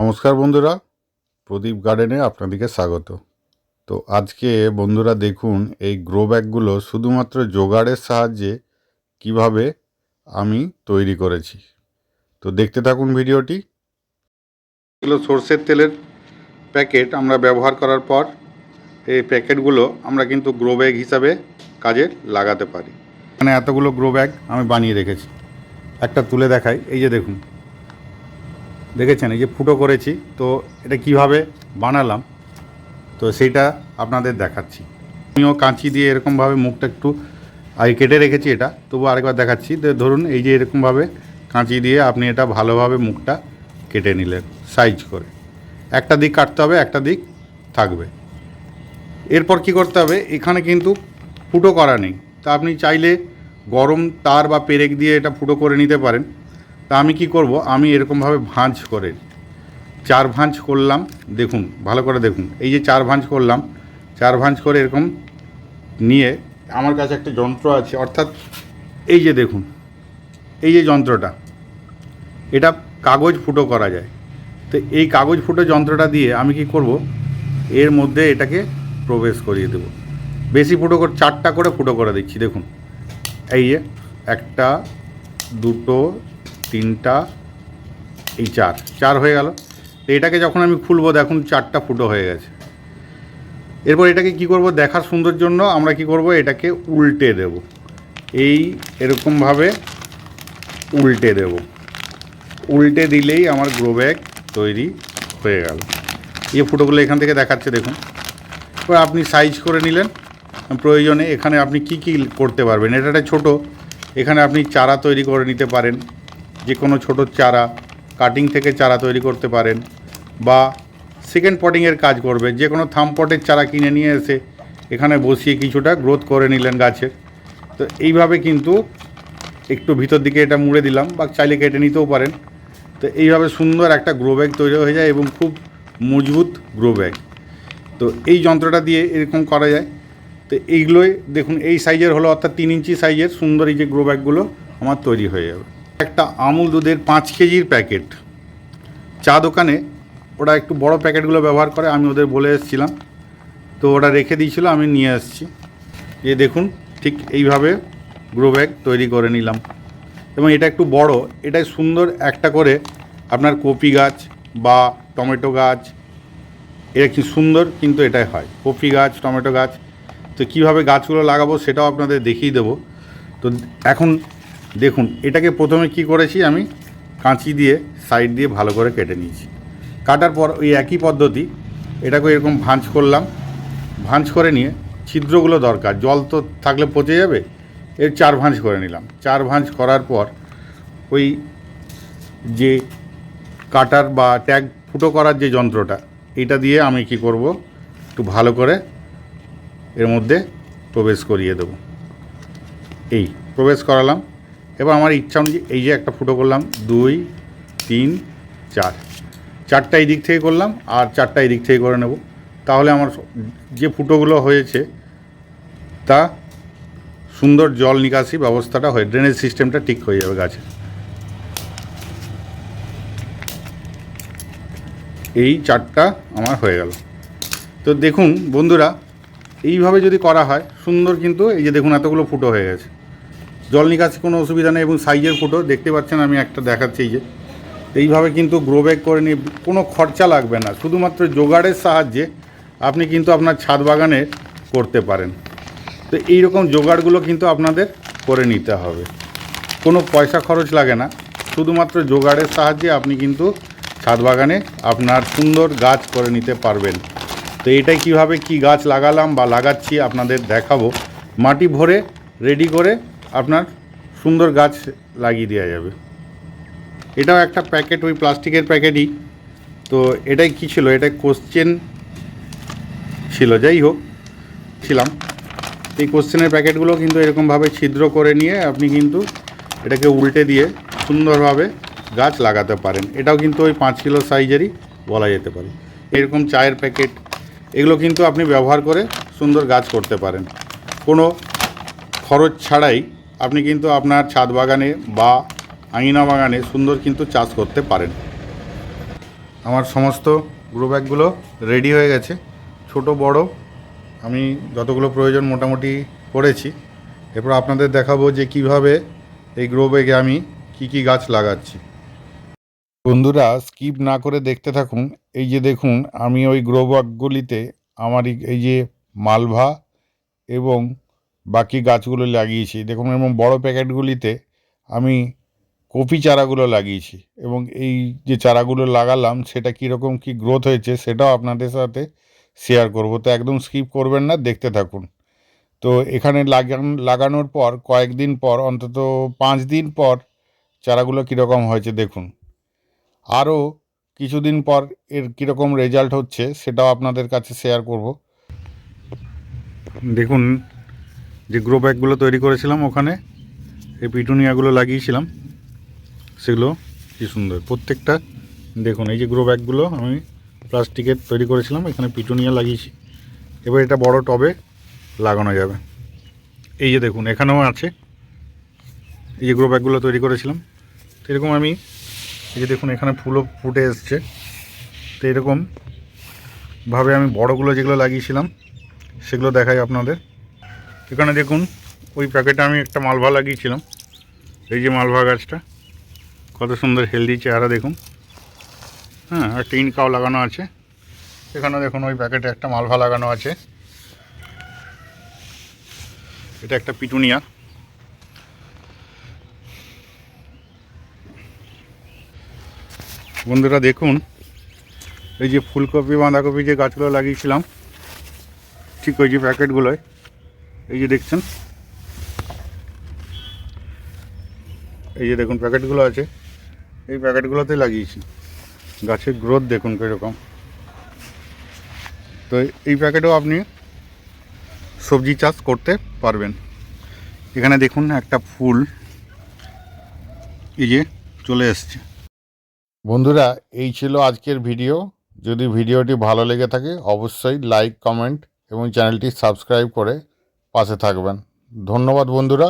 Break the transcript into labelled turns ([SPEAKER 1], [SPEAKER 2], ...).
[SPEAKER 1] নমস্কার বন্ধুরা, প্রদীপ গার্ডেনে আপনাদেরকে স্বাগত। তো আজকে বন্ধুরা দেখুন, এই গ্রো ব্যাগগুলো শুধুমাত্র জোগাড়ের সাহায্যে কীভাবে আমি তৈরি করেছি। তো দেখতে থাকুন ভিডিওটি। এগুলো সর্ষের তেলের প্যাকেট আমরা ব্যবহার করার পর, এই প্যাকেটগুলো আমরা কিন্তু গ্রো ব্যাগ হিসাবে কাজে লাগাতে পারি। মানে এতগুলো গ্রো ব্যাগ আমি বানিয়ে রেখেছি। একটা তুলে দেখাই। এই যে দেখুন দেখেছেন, এই যে ফুটো করেছি, তো এটা কীভাবে বানালাম, তো সেইটা আপনাদের দেখাচ্ছি। আমিও কাঁচি দিয়ে এরকমভাবে মুখটা একটু আগে কেটে রেখেছি এটা, তবু আরেকবার দেখাচ্ছি। ধরুন এই যে এরকমভাবে কাঁচি দিয়ে আপনি এটা ভালোভাবে মুখটা কেটে নিলেন, সাইজ করে। একটা দিক কাটতে হবে, একটা দিক থাকবে। এরপর কি করতে হবে, এখানে কিন্তু ফুটো করা নেই। তা আপনি চাইলে গরম তার বা পেরেক দিয়ে এটা ফুটো করে নিতে পারেন। তা আমি কি করব? আমি এরকমভাবে ভাঁজ করে চার ভাঁজ করলাম। দেখুন, ভালো করে দেখুন। এই যে চার ভাঁজ করলাম, চার ভাঁজ করে এরকম নিয়ে আমার কাছে একটা যন্ত্র আছে, অর্থাৎ এই যে দেখুন, এই যে যন্ত্রটা, এটা কাগজ ফুটো করা যায়। তো এই কাগজ ফুটো যন্ত্রটা দিয়ে আমি কি করব? এর মধ্যে এটাকে প্রবেশ করিয়ে দেব। বেশি ফুটো করে, চারটা করে ফুটো করে দিচ্ছি, দেখুন। এই যে একটা, দুটো তিনটা, এই চার চার হয়ে গেল। তো এটাকে যখন আমি খুলবো, দেখুন চারটা ফুটো হয়ে গেছে। এরপর এটাকে কি করব? দেখার সুন্দর জন্য আমরা কি করব? এটাকে উল্টে দেব। এই এরকমভাবে উল্টে দেব। উল্টে দিলেই আমার গ্রো ব্যাগ তৈরি হয়ে গেল। এই ফুটোগুলো এখান থেকে দেখাচ্ছে, দেখুন। এবার আপনি সাইজ করে নিলেন। প্রয়োজনে এখানে আপনি কি কি করতে পারবেন? এটা ছোটো। এখানে আপনি চারা তৈরি করে নিতে পারেন। যে কোনো ছোটো চারা কাটিং থেকে চারা তৈরি করতে পারেন বা সেকেন্ড পটিংয়ের কাজ করবে। যে কোনো থাম পটের চারা কিনে নিয়ে এসে এখানে বসিয়ে কিছুটা গ্রোথ করে নিলেন গাছের। তো এইভাবে কিন্তু একটু ভিতর দিকে এটা মুড়ে দিলাম বা চাইলে কেটে নিতেও পারেন। তো এইভাবে সুন্দর একটা গ্রো ব্যাগ তৈরি হয়ে যায় এবং খুব মজবুত গ্রো ব্যাগ তো এই যন্ত্রটা দিয়ে এরকম করা যায়। তো এইগুলোই দেখুন, এই সাইজের হলো অর্থাৎ তিন ইঞ্চি সাইজের সুন্দর এই যে গ্রো ব্যাগগুলো আমার তৈরি হয়ে যাবে। একটা আমুল দুধের পাঁচ কেজির প্যাকেট। চা দোকানে ওরা একটু বড় প্যাকেটগুলো ব্যবহার করে, আমি ওদের বলে এসেছিলাম। তো ওরা রেখে দিয়েছিল, আমি নিয়ে এসেছি যে দেখুন, ঠিক এইভাবে গ্রো ব্যাগ তৈরি করে নিলাম। এবং এটা একটু বড়, এটাই সুন্দর একটা করে আপনার কপি গাছ বা টমেটো গাছ, এটা কি সুন্দর, কিন্তু এটাই হয়। কপি গাছ, টমেটো গাছ, তো কীভাবে গাছগুলো লাগাবো সেটাও আপনাদের দেখিয়ে দেবো। তো এখন দেখুন, এটাকে প্রথমে কি করেছি আমি? কাঁচি দিয়ে সাইড দিয়ে ভালো করে কেটে নিয়েছি। কাটার পর ওই একই পদ্ধতি এটাকে এরকম ভাঁজ করলাম। ভাঁজ করে নিয়ে ছিদ্রগুলো দরকার, জল তো থাকলে পচে যাবে। এর চার ভাঁজ করে নিলাম। চার ভাঁজ করার পর ওই যে কাটার বা ট্যাগ ফুটো করার যে যন্ত্রটা, এটা দিয়ে আমি কি করব? একটু ভালো করে এর মধ্যে প্রবেশ করিয়ে দেব। এই, প্রবেশ করালাম। এবার আমার ইচ্ছা অনুযায়ী এই যে একটা ফুটো করলাম, দুই, তিন, চার। চারটা এই দিক থেকে করলাম আর চারটা এই দিক থেকে করে নেব। তাহলে আমার যে ফুটোগুলো হয়েছে, তা সুন্দর জল নিকাশি ব্যবস্থাটা হয়ে ড্রেনেজ সিস্টেমটা ঠিক হয়ে যাবে গাছের এই চারটা আমার হয়ে গেল। তো দেখুন বন্ধুরা, এইভাবে যদি করা হয়, সুন্দর কিন্তু, এই যে দেখুন এতগুলো ফুটো হয়ে গেছে। জল নিকাশি কোনো অসুবিধা নেই এবং সাইজের ফুটো দেখতে পাচ্ছেন, আমি একটা দেখাচ্ছি যে। এইভাবে কিন্তু গ্রো ব্যাগ করে নিয়ে কোনো খরচা লাগবে না, শুধুমাত্র জোগাড়ের সাহায্যে আপনি কিন্তু আপনার ছাদ বাগানে করতে পারেন। তো এই রকম জোগাড়গুলো কিন্তু আপনাদের করে নিতে হবে। কোনো পয়সা খরচ লাগে না, শুধুমাত্র জোগাড়ের সাহায্যে আপনি কিন্তু ছাদ বাগানে আপনার সুন্দর গাছ করে নিতে পারবেন। তো এটাই কীভাবে কি গাছ লাগালাম বা লাগাচ্ছি আপনাদের দেখাবো। মাটি ভরে রেডি করে আপনার সুন্দর গাছ লাগিয়ে দেওয়া যাবে। এটাও একটা প্যাকেট, ওই প্লাস্টিকের প্যাকেটই। তো এটাই কী ছিল? এটা কোশ্চেন ছিল, যাই হোক, ছিলাম। এই কোশ্চেনের প্যাকেটগুলো কিন্তু এরকমভাবে ছিদ্র করে নিয়ে আপনি কিন্তু এটাকে উল্টে দিয়ে সুন্দরভাবে গাছ লাগাতে পারেন। এটাও কিন্তু ওই পাঁচ কিলো সাইজেরই বলা যেতে পারে। এরকম চায়ের প্যাকেট, এগুলো কিন্তু আপনি ব্যবহার করে সুন্দর গাছ করতে পারেন। কোনো খরচ ছাড়াই আপনি কিন্তু আপনার ছাদ বাগানে বা আঙিনা বাগানে সুন্দর কিন্তু চাষ করতে পারেন। আমার সমস্ত গ্রো ব্যাগগুলো রেডি হয়ে গেছে। ছোট, বড়, আমি যতগুলো প্রয়োজন মোটামুটি করেছি। এরপর আপনাদের দেখাবো যে কীভাবে এই গ্রো ব্যাগে আমি কি কি গাছ লাগাচ্ছি। বন্ধুরা, স্কিপ না করে দেখতে থাকুন। এই যে দেখুন, আমি ওই গ্রো ব্যাগগুলিতে আমার এই- যে মালভা এবং বাকি গাছগুলো লাগিয়েছি। দেখুন এবং বড় প্যাকেটগুলিতে আমি কপি চারাগুলো লাগিয়েছি এবং এই যে চারাগুলো লাগালাম, সেটা কীরকম কী গ্রোথ হয়েছে সেটাও আপনাদের সাথে শেয়ার করব। তো একদম স্কিপ করবেন না, দেখতে থাকুন। তো এখানে লাগান, লাগানোর পর, কয়েকদিন পর, অন্তত পাঁচ দিন পর চারাগুলো কীরকম হয়েছে দেখুন। আরও কিছুদিন পর এর কীরকম রেজাল্ট হচ্ছে সেটাও আপনাদের কাছে শেয়ার করব। দেখুন যে গ্রো ব্যাগগুলো তৈরি করেছিলাম ওখানে, এই পিটুনিয়াগুলো লাগিয়েছিলাম, সেগুলো কি সুন্দর। প্রত্যেকটা, দেখুন, এই যে গ্রো ব্যাগগুলো আমি প্লাস্টিকের তৈরি করেছিলাম, এখানে পিটুনিয়া লাগিয়েছি। এবার এটা বড় টবে লাগানো যাবে। এই যে দেখুন, এখানেও আছে। এই যে গ্রো ব্যাগগুলো তৈরি করেছিলাম। তো এরকম আমি, এই যে দেখুন, এখানে ফুলও ফুটে এসছে। তো এরকমভাবে আমি বড়গুলো যেগুলো লাগিয়েছিলাম, সেগুলো দেখাই আপনাদের। এখানে দেখুন, ওই প্যাকেটে আমি একটা মালভা লাগিয়েছিলাম। এই যে মালভা গাছটা, কত সুন্দর হেলদি চেহারা দেখুন। হ্যাঁ আর টিন কাও লাগানো আছে। এখানে দেখুন, ওই প্যাকেটে একটা মালভা লাগানো আছে। এটা একটা পিটুনিয়া। বন্ধুরা দেখুন, এই যে ফুলকপি, বাঁধাকপি যে গাছগুলো লাগিয়েছিলাম, ঠিক ওই যে প্যাকেটগুলোয়। এই যে দেখছেন? এই যে দেখুন, প্যাকেটগুলো আছে। এই প্যাকেটগুলোতে লাগিয়েছি। গাছের গ্রোথ দেখুন কীরকম। তো এই প্যাকেটেও আপনি সবজি চাষ করতে পারবেন। এখানে দেখুন একটা ফুল এই যে চলে এসছে। বন্ধুরা, এই ছিল আজকের ভিডিও। যদি ভিডিওটি ভালো লেগে থাকে, অবশ্যই লাইক কমেন্ট এবং চ্যানেলটি সাবস্ক্রাইব করে পাশে থাকবেন। ধন্যবাদ বন্ধুরা।